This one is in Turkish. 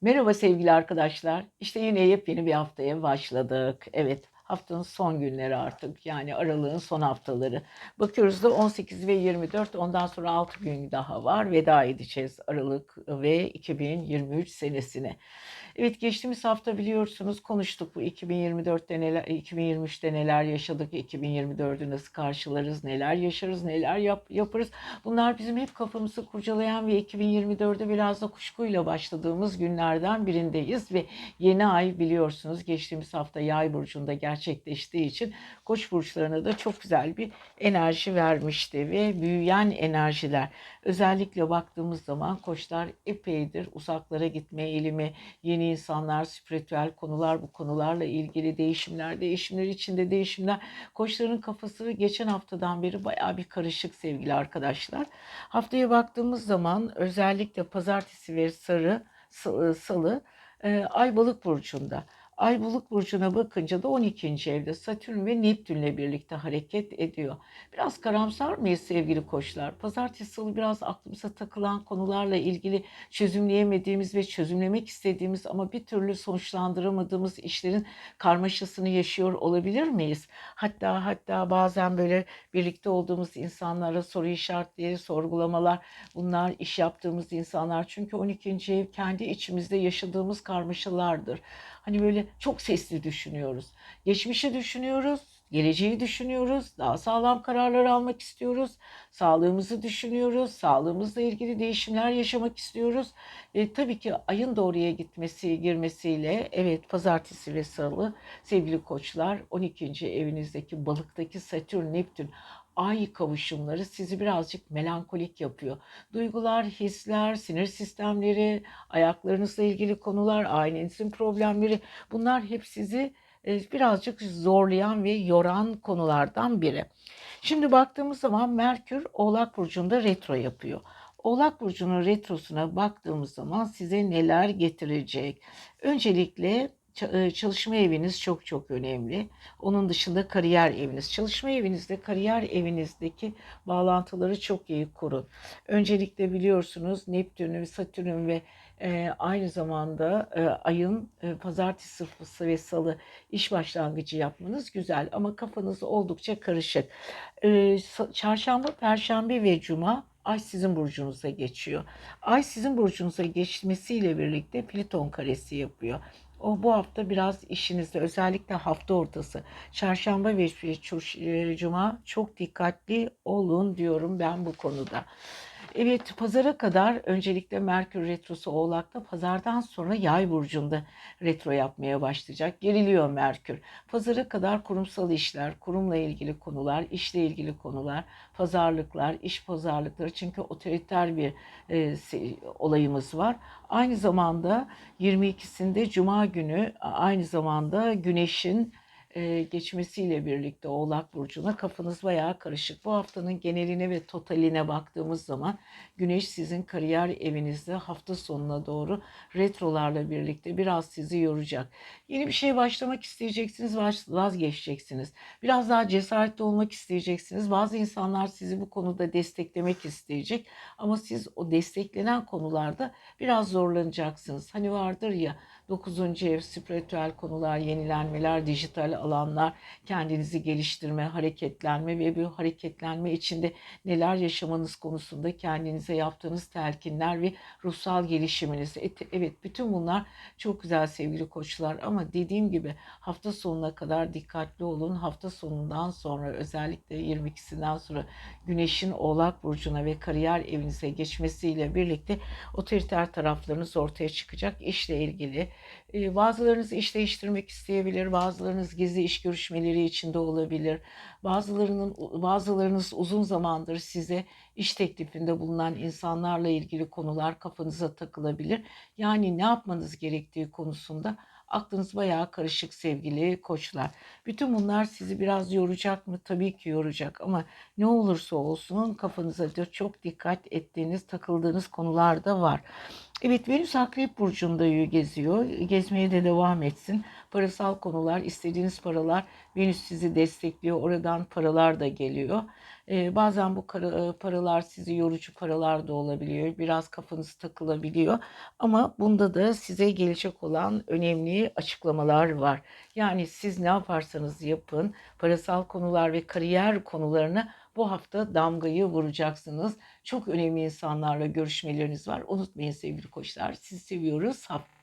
Merhaba sevgili arkadaşlar. İşte yine yepyeni bir haftaya başladık. Evet, haftanın son günleri artık. Yani aralığın son haftaları. Bakıyoruz da 18 ve 24. Ondan sonra 6 gün daha var. Veda edeceğiz Aralık ve 2023 senesine. Evet geçtiğimiz hafta biliyorsunuz konuştuk bu 2024'te neler 2023'te neler yaşadık, 2024'ü nasıl karşılarız, neler yaşarız, neler yap, yaparız. Bunlar bizim hep kafamızı kurcalayan ve 2024'e biraz da kuşkuyla başladığımız günlerden birindeyiz ve yeni ay biliyorsunuz geçtiğimiz hafta Yay burcunda gerçekleştiği için Koç burçlarına da çok güzel bir enerji vermişti ve büyüyen enerjiler. Özellikle baktığımız zaman koçlar epeydir uzaklara gitme eğilimi, yeni insanlar, spiritüel konular, bu konularla ilgili değişimler, değişimler içinde değişimler. Koçların kafası geçen haftadan beri bayağı bir karışık sevgili arkadaşlar. Haftaya baktığımız zaman özellikle pazartesi ve sarı, salı e, Ay Balık burcunda. Ay Balık burcuna bakınca da 12. evde Satürn ve Neptünle birlikte hareket ediyor. Biraz karamsar mıyız sevgili koçlar? Pazartesi salı biraz aklımıza takılan konularla ilgili çözümleyemediğimiz ve çözümlemek istediğimiz ama bir türlü sonuçlandıramadığımız işlerin karmaşasını yaşıyor olabilir miyiz? Hatta hatta bazen böyle birlikte olduğumuz insanlara soru işaretleri, sorgulamalar, bunlar iş yaptığımız insanlar. Çünkü 12. ev kendi içimizde yaşadığımız karmaşalardır. Hani böyle çok sesli düşünüyoruz. Geçmişi düşünüyoruz, geleceği düşünüyoruz, daha sağlam kararlar almak istiyoruz, sağlığımızı düşünüyoruz, sağlığımızla ilgili değişimler yaşamak istiyoruz. E, tabii ki ayın doğruya gitmesi, girmesiyle evet pazartesi ve salı sevgili koçlar 12. evinizdeki balıktaki Satürn, Neptün ay kavuşumları sizi birazcık melankolik yapıyor. Duygular, hisler, sinir sistemleri, ayaklarınızla ilgili konular, ailenizin problemleri bunlar hep sizi e, birazcık zorlayan ve yoran konulardan biri. Şimdi baktığımız zaman Merkür Oğlak Burcu'nda retro yapıyor. Oğlak Burcu'nun retrosuna baktığımız zaman size neler getirecek? Öncelikle çalışma eviniz çok çok önemli. Onun dışında kariyer eviniz. Çalışma evinizde, kariyer evinizdeki bağlantıları çok iyi kurun. Öncelikle biliyorsunuz Neptün'ün, Satürn'ün ve e, aynı zamanda e, ayın e, pazartesi ve salı iş başlangıcı yapmanız güzel ama kafanız oldukça karışık. E, çarşamba, perşembe ve cuma Ay sizin burcunuza geçiyor. Ay sizin burcunuza geçmesiyle birlikte Plüton karesi yapıyor. O bu hafta biraz işinizde özellikle hafta ortası çarşamba ve cuma çok dikkatli olun diyorum ben bu konuda. Evet pazara kadar öncelikle Merkür Retrosu Oğlak'ta pazardan sonra Yay burcunda retro yapmaya başlayacak. Geriliyor Merkür. Pazara kadar kurumsal işler, kurumla ilgili konular, işle ilgili konular, pazarlıklar, iş pazarlıkları çünkü otoriter bir e, olayımız var. Aynı zamanda 22'sinde Cuma günü aynı zamanda Güneş'in geçmesiyle birlikte Oğlak Burcu'na kafanız bayağı karışık. Bu haftanın geneline ve totaline baktığımız zaman Güneş sizin kariyer evinizde hafta sonuna doğru retrolarla birlikte biraz sizi yoracak. Yeni bir şey başlamak isteyeceksiniz, vazgeçeceksiniz. Biraz daha cesaretli olmak isteyeceksiniz. Bazı insanlar sizi bu konuda desteklemek isteyecek ama siz o desteklenen konularda biraz zorlanacaksınız. Hani vardır ya 9. ev spiritüel konular, yenilenmeler, dijital alanlar, kendinizi geliştirme, hareketlenme ve bu hareketlenme içinde neler yaşamanız konusunda kendinize yaptığınız telkinler ve ruhsal gelişiminiz. Evet bütün bunlar çok güzel sevgili koçlar ama dediğim gibi hafta sonuna kadar dikkatli olun. Hafta sonundan sonra özellikle 22'sinden sonra Güneş'in Oğlak Burcu'na ve kariyer evinize geçmesiyle birlikte otoriter taraflarınız ortaya çıkacak. İşle ilgili bazılarınız iş değiştirmek isteyebilir, bazılarınız gizli iş görüşmeleri içinde olabilir. Bazılarının bazılarınız uzun zamandır size iş teklifinde bulunan insanlarla ilgili konular kafanıza takılabilir. Yani ne yapmanız gerektiği konusunda aklınız bayağı karışık sevgili koçlar. Bütün bunlar sizi biraz yoracak mı? Tabii ki yoracak ama ne olursa olsun kafanıza çok dikkat ettiğiniz, takıldığınız konular da var. Evet Venüs Akrep Burcu'nda geziyor. Gezmeye de devam etsin. Parasal konular, istediğiniz paralar Venüs sizi destekliyor. Oradan paralar da geliyor. Ee, bazen bu e, paralar sizi yorucu paralar da olabiliyor. Biraz kafanız takılabiliyor. Ama bunda da size gelecek olan önemli açıklamalar var. Yani siz ne yaparsanız yapın, parasal konular ve kariyer konularına bu hafta damgayı vuracaksınız. Çok önemli insanlarla görüşmeleriniz var. Unutmayın sevgili koçlar. Sizi seviyoruz. Haftaya